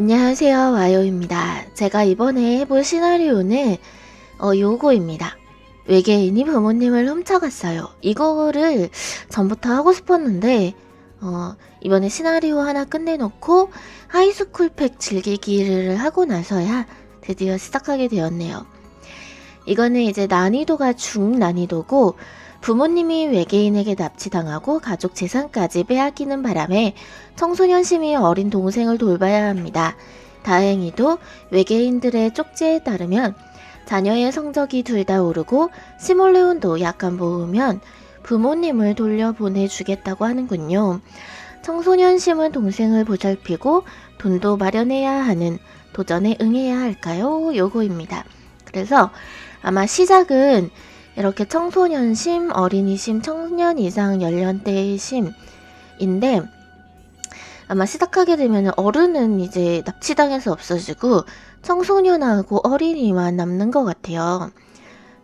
안녕하세요, 와요입니다. 제가 이번에 해볼 시나리오는 어, 요거입니다. 외계인이 부모님을 훔쳐갔어요. 이거를 전부터 하고 싶었는데 어, 이번에 시나리오 하나 끝내놓고 하이스쿨 팩 즐기기를 하고 나서야 드디어 시작하게 되었네요. 이거는 이제 난이도가 중난이도고 부모님이 외계인에게 납치당하고 가족 재산까지 빼앗기는 바람에 청소년 심이 어린 동생을 돌봐야 합니다. 다행히도 외계인들의 쪽지에 따르면 자녀의 성적이 둘 다 오르고 시몰레온도 약간 모으면 부모님을 돌려보내주겠다고 하는군요. 청소년 심은 동생을 보살피고 돈도 마련해야 하는 도전에 응해야 할까요? 요거입니다. 그래서 아마 시작은 이렇게 청소년 심, 어린이 심, 청년 이상 연령대의 심인데 아마 시작하게 되면 어른은 이제 납치당해서 없어지고 청소년하고 어린이만 남는 것 같아요.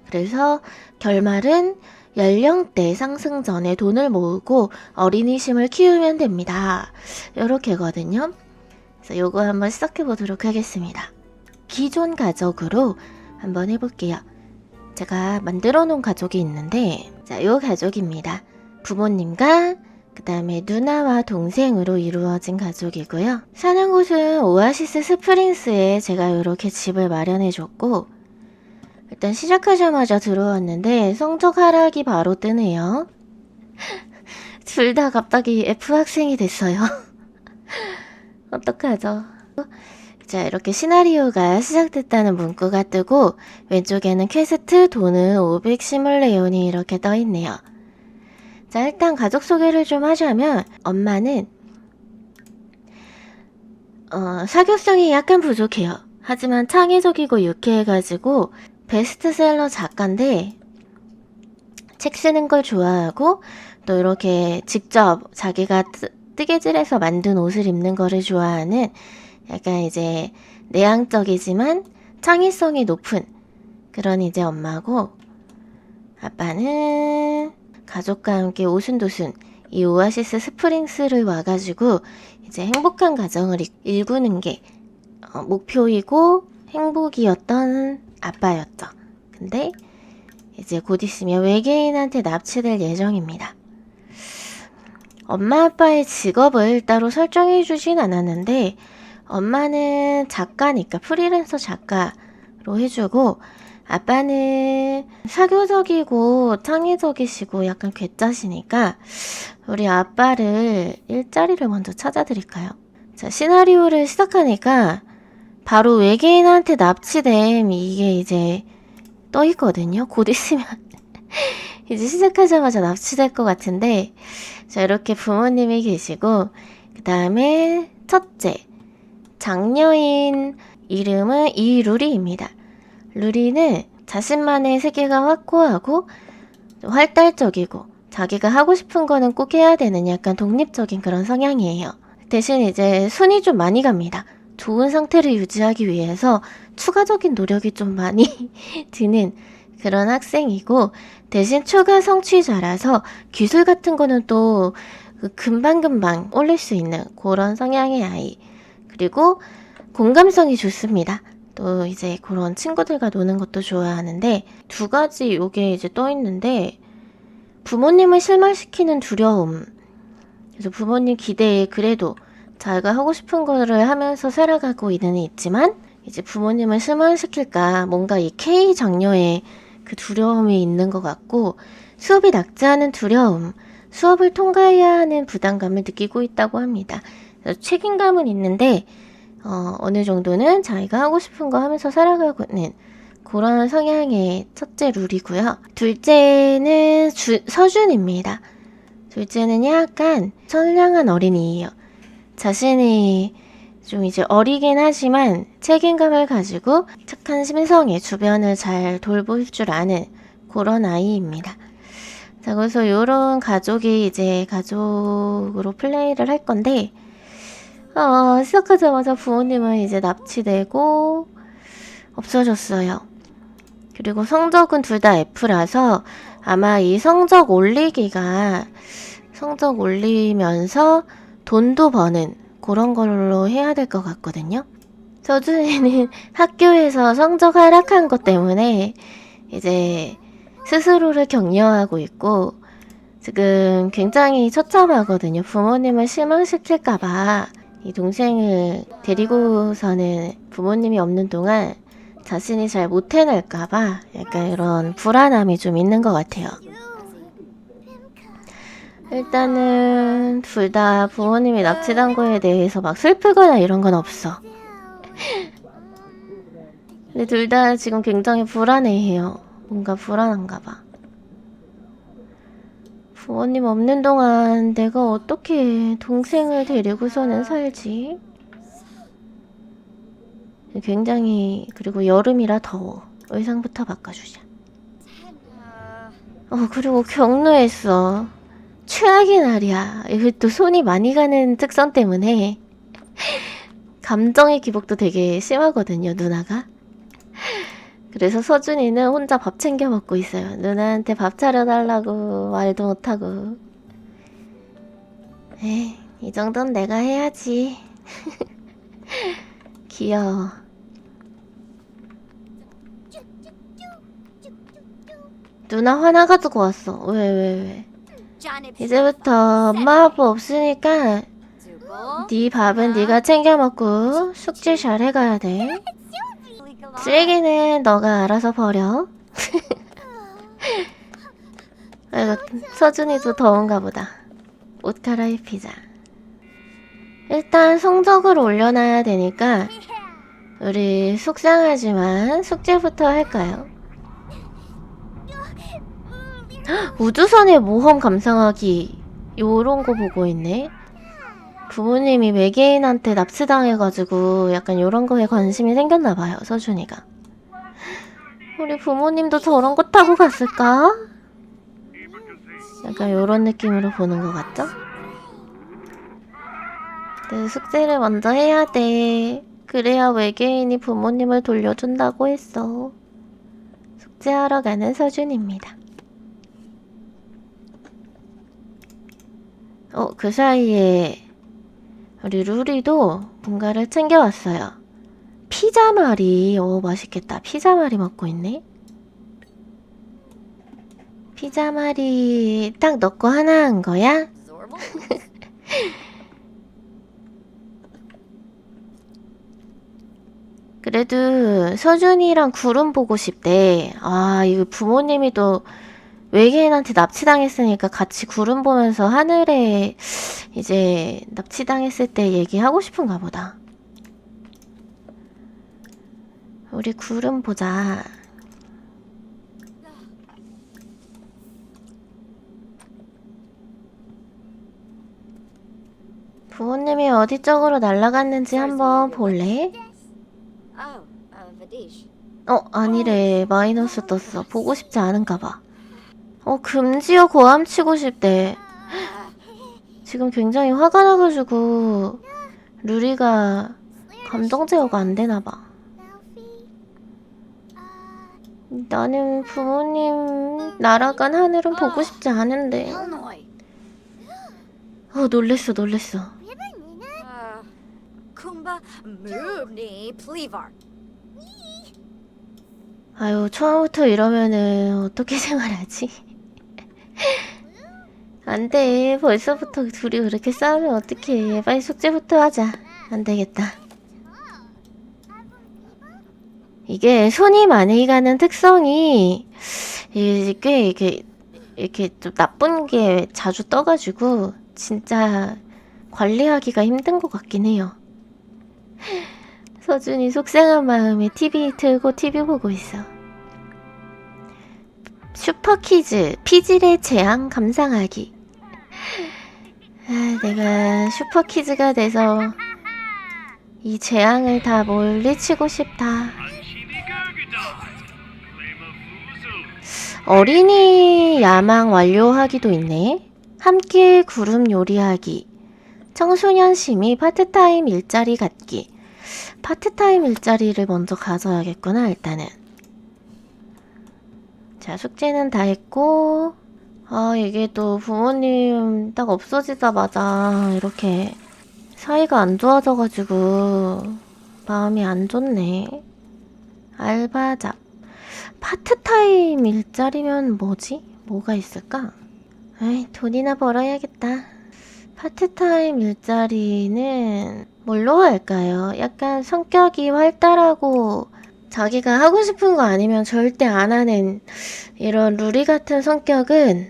그래서 결말은 연령대 상승 전에 돈을 모으고 어린이심을 키우면 됩니다. 이렇게거든요. 그래서 요거 한번 시작해 보도록 하겠습니다. 기존 가족으로 한번 해볼게요. 제가 만들어 놓은 가족이 있는데, 자, 요 가족입니다. 부모님과 그 다음에 누나와 동생으로 이루어진 가족이고요. 사는 곳은 오아시스 스프링스에 제가 이렇게 집을 마련해 줬고, 일단 시작하자마자 들어왔는데 성적 하락이 바로 뜨네요. 둘 다 갑자기 F 학생이 됐어요. 어떡하죠? 자, 이렇게 시나리오가 시작됐다는 문구가 뜨고 왼쪽에는 퀘스트 돈은 500 시뮬레온이 이렇게 떠 있네요. 자, 일단 가족 소개를 좀 하자면 엄마는 어, 사교성이 약간 부족해요. 하지만 창의적이고 유쾌해가지고 베스트셀러 작가인데 책 쓰는 걸 좋아하고 또 이렇게 직접 자기가 뜨, 뜨개질해서 만든 옷을 입는 거를 좋아하는 약간 이제 내향적이지만 창의성이 높은 그런 이제 엄마고 아빠는 가족과 함께 오순도순 이 오아시스 스프링스를 와가지고 이제 행복한 가정을 일- 일구는 게 어, 목표이고 행복이었던 아빠였죠. 근데 이제 곧 있으면 외계인한테 납치될 예정입니다. 엄마 아빠의 직업을 따로 설정해 주진 않았는데 엄마는 작가니까 프리랜서 작가로 해주고 아빠는 사교적이고 창의적이시고 약간 괴짜시니까 우리 아빠를 일자리를 먼저 찾아드릴까요? 자 시나리오를 시작하니까 바로 외계인한테 납치됨 이게 이제 떠 있거든요. 곧 있으면 이제 시작하자마자 납치될 것 같은데 자 이렇게 부모님이 계시고 그 다음에 첫째 장녀인 이름은 이루리입니다. 루리는 자신만의 세계가 확고하고 활달적이고 자기가 하고 싶은 거는 꼭 해야 되는 약간 독립적인 그런 성향이에요. 대신 이제 손이 좀 많이 갑니다. 좋은 상태를 유지하기 위해서 추가적인 노력이 좀 많이 드는 그런 학생이고 대신 추가 성취자라서 기술 같은 거는 또그 금방금방 올릴 수 있는 그런 성향의 아이. 그리고 공감성이 좋습니다. 또 이제 그런 친구들과 노는 것도 좋아하는데 두 가지 요게 이제 떠 있는데 부모님을 실망시키는 두려움. 그래서 부모님 기대에 그래도 자기가 하고 싶은 거를 하면서 살아가고 있는 애 있지만 이제 부모님을 실망시킬까 뭔가 이 K 장녀의 그 두려움이 있는 것 같고 수업이 낙제하는 두려움, 수업을 통과해야 하는 부담감을 느끼고 있다고 합니다. 책임감은 있는데 어, 어느 정도는 자기가 하고 싶은 거 하면서 살아가고는 그런 성향의 첫째 룰이고요. 둘째는 주- 서준입니다. 둘째는 약간 선량한 어린이에요. 자신이 좀 이제 어리긴 하지만 책임감을 가지고 착한 심성에 주변을 잘 돌볼 줄 아는 그런 아이입니다. 자, 그래서 요런 가족이 이제 가족으로 플레이를 할 건데, 어, 시작하자마자 부모님은 이제 납치되고 없어졌어요. 그리고 성적은 둘 다 F라서 아마 이 성적 올리기가 성적 올리면서 돈도 버는 그런 걸로 해야 될 것 같거든요. 서준이는 학교에서 성적 하락한 것 때문에 이제 스스로를 격려하고 있고 지금 굉장히 처참하거든요. 부모님을 실망시킬까봐 이 동생을 데리고서는 부모님이 없는 동안 자신이 잘 못해낼까봐 약간 이런 불안함이 좀 있는 것 같아요. 일단은 둘 다 부모님이 납치한 거에 대해서 막 슬프거나 이런 건 없어. 근데 둘 다 지금 굉장히 불안해해요. 뭔가 불안한가 봐. 부모님 없는 동안 내가 어떻게 동생을 데리고서는 살지? 굉장히 그리고 여름이라 더워. 의상부터 바꿔주자. 어 그리고 경로했어. 최악의 날이야. 또 손이 많이 가는 특성 때문에 감정의 기복도 되게 심하거든요, 누나가. 그래서 서준이는 혼자 밥 챙겨 먹고 있어요. 누나한테 밥 차려달라고 말도 못하고. 에이, 이 정도는 내가 해야지. 귀여워. 누나 화나가지고 왔어. 왜, 왜, 왜. 이제부터 엄마 아빠 없으니까 네 밥은 네가 챙겨 먹고 숙제 잘 해가야 돼. 쓰레기는 너가 알아서 버려. 아이고 서준이도 더운가 보다. 옷 갈아입히자. 일단 성적을 올려놔야 되니까 우리 속상하지만 숙제부터 할까요? 헉, 우주선의 모험 감상하기 요런 거 보고 있네. 부모님이 외계인한테 납치당해가지고 약간 요런 거에 관심이 생겼나 봐요, 서준이가. 우리 부모님도 저런 거 타고 갔을까? 약간 요런 느낌으로 보는 것 같죠? 네, 숙제를 먼저 해야 돼. 그래야 외계인이 부모님을 돌려준다고 했어. 숙제하러 가는 서준입니다. 어, 그 사이에 우리 루리도 뭔가를 챙겨왔어요. 피자말이, 오, 맛있겠다. 피자말이 먹고 있네. 피자말이 딱 넣고 하나 한 거야? 그래도 서준이랑 구름 보고 싶대. 아, 이거 부모님이 또 외계인한테 납치당했으니까 같이 구름 보면서 하늘에 이제 납치당했을 때 얘기하고 싶은가 보다. 우리 구름 보자. 부모님이 어디 쪽으로 날아갔는지 한번 볼래? Oh, uh. 어, 아니래. 마이너스 떴어. 보고 싶지 않은가 봐. 어, 금지어 고함 치고 싶대. 지금 굉장히 화가 나가지고, 루리가 감정 제어가 안 되나 봐. 나는 부모님 날아간 하늘은 보고 싶지 않은데. 어, 놀랬어, 놀랬어. 아유, 처음부터 이러면은 어떻게 생활하지? 안 돼. 벌써부터 둘이 그렇게 싸우면 어떡해. 빨리 숙제부터 하자. 안 되겠다. 이게 손이 많이 가는 특성이 꽤 이렇게 이렇게 좀 나쁜 게 자주 떠가지고 진짜 관리하기가 힘든 것 같긴 해요. 서준이 속상한 마음에 TV 틀고 TV 보고 있어. 슈퍼키즈 피질의 재앙 감상하기. 아, 내가 슈퍼키즈가 돼서 이 재앙을 다 몰리치고 싶다. 어린이 야망 완료하기도 있네. 함께 구름 요리하기. 청소년 심의 파트타임 일자리 갖기. 파트타임 일자리를 먼저 가져야겠구나, 일단은. 자, 숙제는 다 했고, 아, 이게 또 부모님 딱 없어지자마자 이렇게 사이가 안 좋아져가지고 마음이 안 좋네. 알바 잡. 파트타임 일자리면 뭐지? 뭐가 있을까? 에이, 돈이나 벌어야겠다. 파트타임 일자리는 뭘로 할까요? 약간 성격이 활달하고 자기가 하고 싶은 거 아니면 절대 안 하는 이런 루리 같은 성격은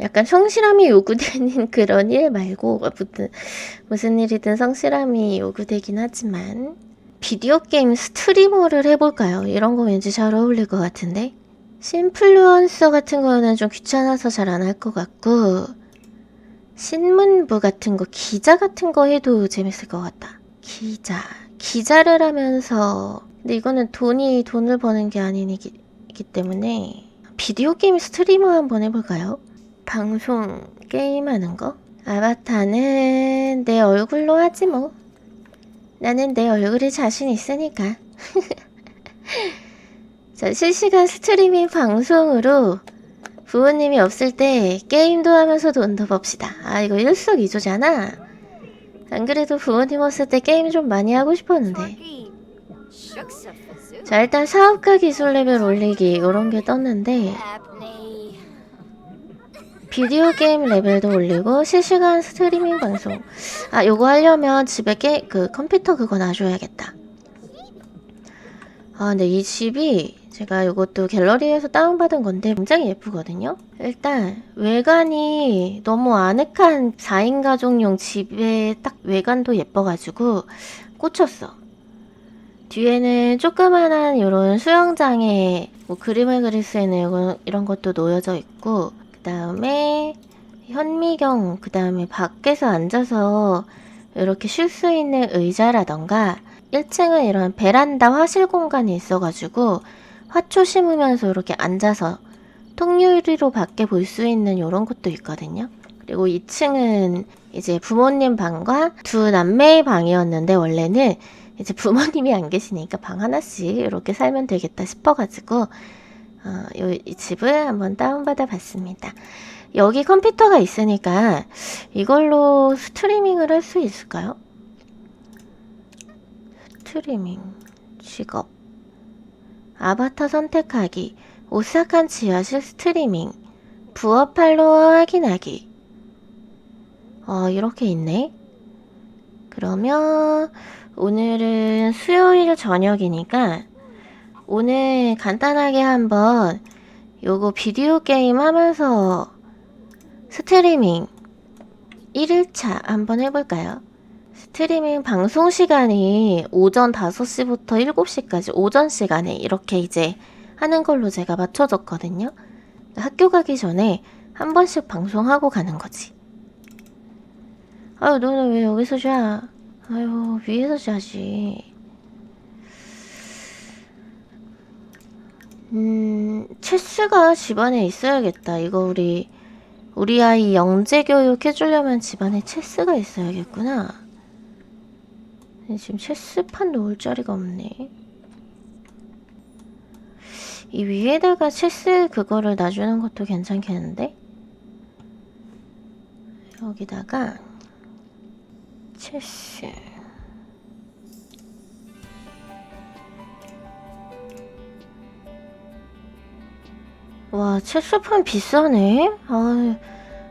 약간 성실함이 요구되는 그런 일 말고 무슨, 무슨 일이든 성실함이 요구되긴 하지만 비디오 게임 스트리머를 해볼까요? 이런 거 왠지 잘 어울릴 것 같은데 심플루언서 같은 거는 좀 귀찮아서 잘 안 할 것 같고 신문부 같은 거 기자 같은 거 해도 재밌을 것 같다. 기자 기자를 하면서 근데 이거는 돈이 돈을 버는 게 아니기 기 때문에 비디오 게임 스트리머 한번 해볼까요? 방송 게임 하는 거? 아바타는 내 얼굴로 하지 뭐. 나는 내 얼굴에 자신 있으니까. 자, 실시간 스트리밍 방송으로 부모님이 없을 때 게임도 하면서 돈도 법시다. 아, 이거 일석이조잖아. 안 그래도 부모님 없을 때 게임 좀 많이 하고 싶었는데. 자, 일단 사업가 기술 레벨 올리기 이런 게 떴는데. 비디오 게임 레벨도 올리고 실시간 스트리밍 방송. 아, 요거 하려면 집에 게, 그 컴퓨터 그거 놔줘야겠다. 아, 근데 이 집이 제가 요것도 갤러리에서 다운받은 건데 굉장히 예쁘거든요. 일단 외관이 너무 아늑한 4인 가족용 집에 딱 외관도 예뻐가지고 꽂혔어. 뒤에는 조그만한 이런 수영장에 뭐 그림을 그릴 수 있는 이런, 것도 놓여져 있고 그 다음에 현미경 그 다음에 밖에서 앉아서 이렇게 쉴 수 있는 의자라던가 1층은 이런 베란다 화실 공간이 있어가지고 화초 심으면서 이렇게 앉아서 통유리로 밖에 볼 수 있는 이런 곳도 있거든요. 그리고 2층은 이제 부모님 방과 두 남매의 방이었는데 원래는 이제 부모님이 안 계시니까 방 하나씩 이렇게 살면 되겠다 싶어가지고 어, 요, 이 집을 한번 다운받아 봤습니다. 여기 컴퓨터가 있으니까 이걸로 스트리밍을 할 수 있을까요? 스트리밍 직업 아바타 선택하기 오싹한 지하실 스트리밍 부업 팔로워 확인하기 어 이렇게 있네 그러면 오늘은 수요일 저녁이니까 오늘 간단하게 한번 요거 비디오 게임 하면서 스트리밍 1일차 한번 해볼까요? 스트리밍 방송 시간이 오전 5시부터 7시까지 오전 시간에 이렇게 이제 하는 걸로 제가 맞춰줬거든요. 학교 가기 전에 한 번씩 방송하고 가는 거지. 아유, 너는 왜 여기서 자? 아유, 위에서 자지. 음, 체스가 집안에 있어야겠다. 이거 우리, 우리 아이 영재 교육 해주려면 집안에 체스가 있어야겠구나. 지금 체스판 놓을 자리가 없네. 이 위에다가 체스 그거를 놔주는 것도 괜찮겠는데? 여기다가 체스 와 체스판 비싸네? 아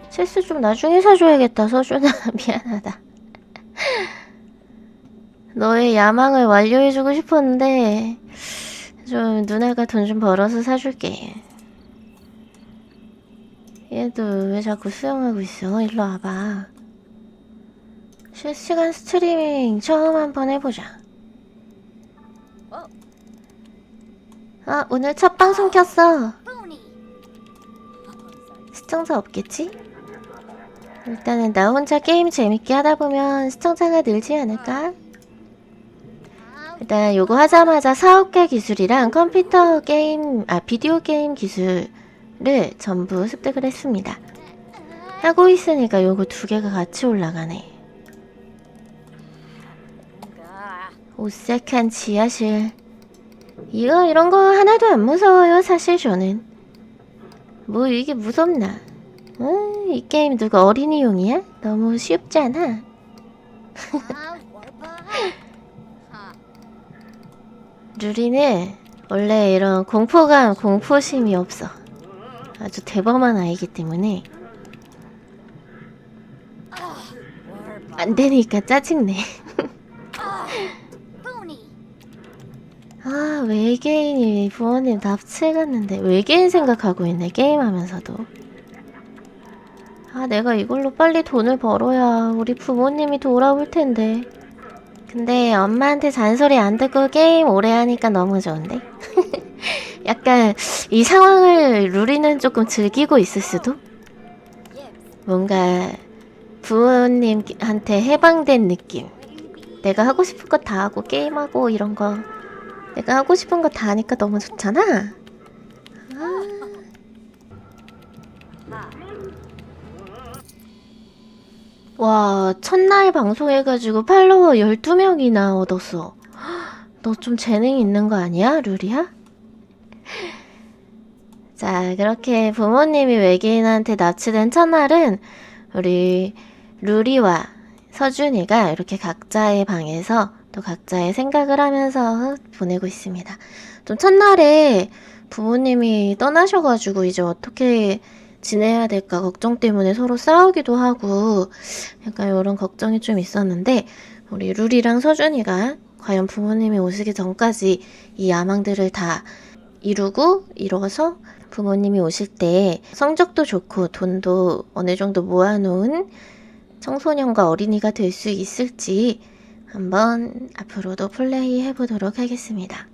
체스 좀 나중에 사줘야겠다 서준아. 미안하다. 너의 야망을 완료해주고 싶었는데 좀 누나가 돈 좀 벌어서 사줄게. 얘도 왜 자꾸 수영하고 있어? 일로 와봐 실시간 스트리밍 처음 한번 해보자. 아, 오늘 첫 방송 켰어. 시청자 없겠지? 일단은 나 혼자 게임 재밌게 하다 보면 시청자가 늘지 않을까? 일단 요거 하자마자 사업가 기술이랑 컴퓨터 게임, 아, 비디오 게임 기술을 전부 습득을 했습니다. 하고 있으니까 요거 두 개가 같이 올라가네. 오싹한 지하실. 이거 이런 거 하나도 안 무서워요, 사실 저는. 뭐 이게 무섭나? 어, 이 게임 누가 어린이용이야? 너무 쉽잖아. 루리는 원래 이런 공포감, 공포심이 없어. 아주 대범한 아이기 때문에. 안 되니까 짜증내. 아, 외계인이 부모님 납치해갔는데 외계인 생각하고 있네, 게임하면서도. 아, 내가 이걸로 빨리 돈을 벌어야 우리 부모님이 돌아올 텐데. 근데 엄마한테 잔소리 안 듣고 게임 오래 하니까 너무 좋은데? 약간 이 상황을 루리는 조금 즐기고 있을 수도? 뭔가 부모님한테 해방된 느낌. 내가 하고 싶은 거 다 하고 게임하고 이런 거 내가 하고 싶은 거 다 하니까 너무 좋잖아. 아. 와, 첫날 방송해가지고 팔로워 12명이나 얻었어. 너 좀 재능 있는 거 아니야, 루리야? 자, 그렇게 부모님이 외계인한테 납치된 첫날은 우리 루리와 서준이가 이렇게 각자의 방에서 또 각자의 생각을 하면서 보내고 있습니다. 좀 첫날에 부모님이 떠나셔가지고 이제 어떻게 지내야 될까 걱정 때문에 서로 싸우기도 하고 약간 이런 걱정이 좀 있었는데 우리 루리랑 서준이가 과연 부모님이 오시기 전까지 이 야망들을 다 이루고 이뤄서 부모님이 오실 때 성적도 좋고 돈도 어느 정도 모아놓은 청소년과 어린이가 될 수 있을지 한번 앞으로도 플레이 해보도록 하겠습니다.